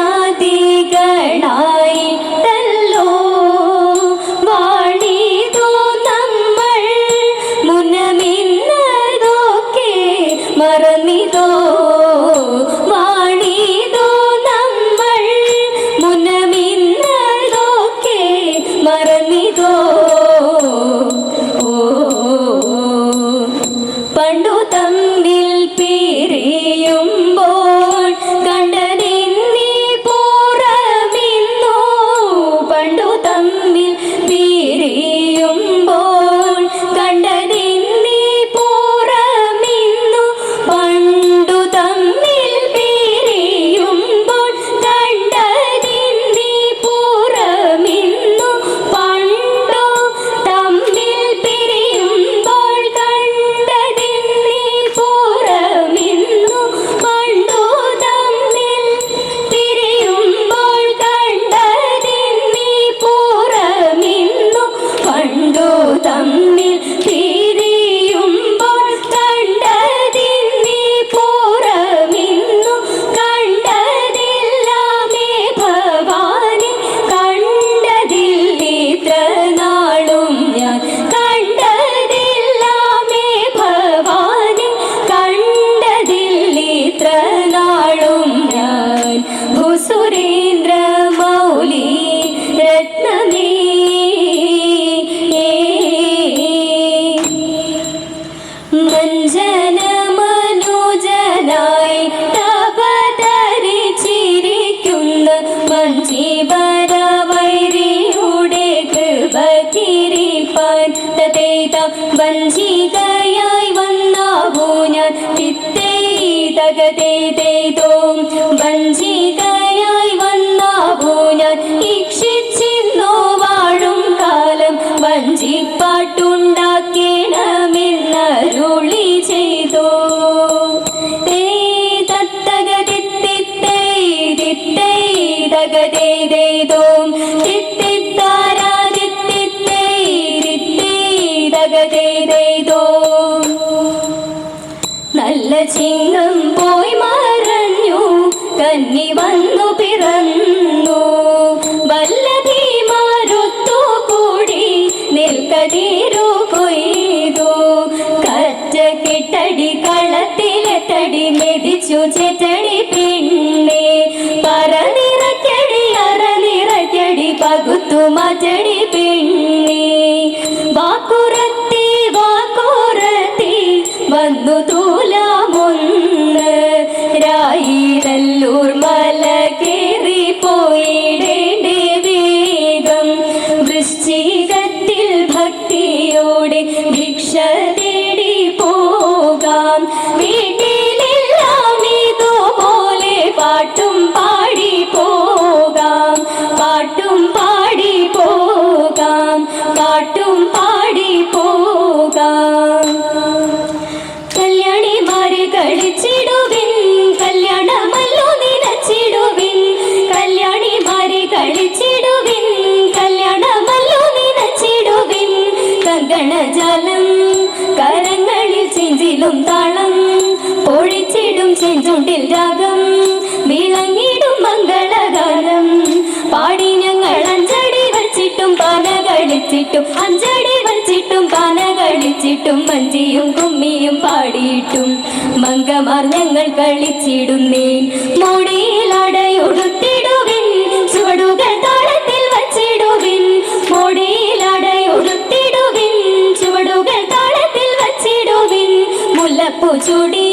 ജാതികളായി ധീവരവൈരിയുടെ കൃപ തിരിപ്പാൻ തഥൈത വഞ്ചിതയായി വന്നാവൂ ഞാൻ തിത്തൈ തകതേ തേതോം വഞ്ചി തകതേതേതോം നല്ല ചിങ്ങം പോയി മറഞ്ഞു കന്നി വന്നു പിറന്നു. വല്ലഭീമാരുത്തു കൂടി നിൽക്കതീരു കളിച്ചിട്ടും അഞ്ചടി വച്ചിട്ടും പാന കളിച്ചിട്ടും മഞ്ചിയും കുമ്മിയും പാടിയിട്ടും. മങ്കമാർ ഞങ്ങൾ കളിച്ചിടുന്നേൻ. മോടിയിൽ അടയൊടുത്തിടുവിൻ ചുവടുകൾ താളത്തിൽ വച്ചിടുവിൻ. മോടിയിൽ അടയൊടുത്തിടുവിൻ ചുവടുകൾ താളത്തിൽ വച്ചിടുവിൻ. മുല്ലപ്പൂ ചുടി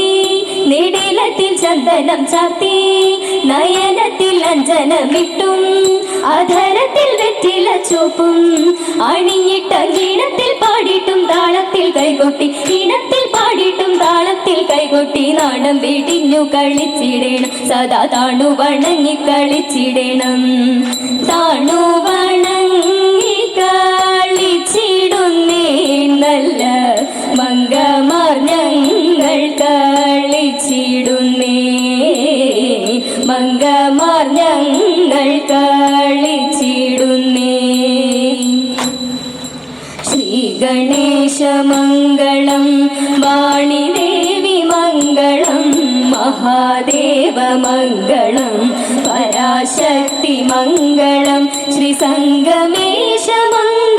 നെടിലത്തിൽ ചന്ദനം ചാർത്തി. നയനത്തിൽ അഞ്ജനമിട്ടും അധരത്തിൽ വെറ്റില ചോപ്പും അണിഞ്ഞിട്ട ഈണത്തിൽ പാടിയിട്ടും താളത്തിൽ കൈകൊട്ടി ഈണത്തിൽ പാടിയിട്ടും താളത്തിൽ കൈകൊട്ടി നാണം വീടിഞ്ഞു കളിച്ചിടേണം സദാ താണു വണങ്ങി കളിച്ചിടേണം. താണു വണങ്ങി മംഗമാർ ഞങ്ങൾ കളിച്ചിടുന്നേ. ശ്രീ ഗണേശ മംഗളം വാണിദേവി മംഗളം മഹാദേവ മംഗളം പരാശക്തി മംഗളം ശ്രീ സംഗമേശ മംഗളം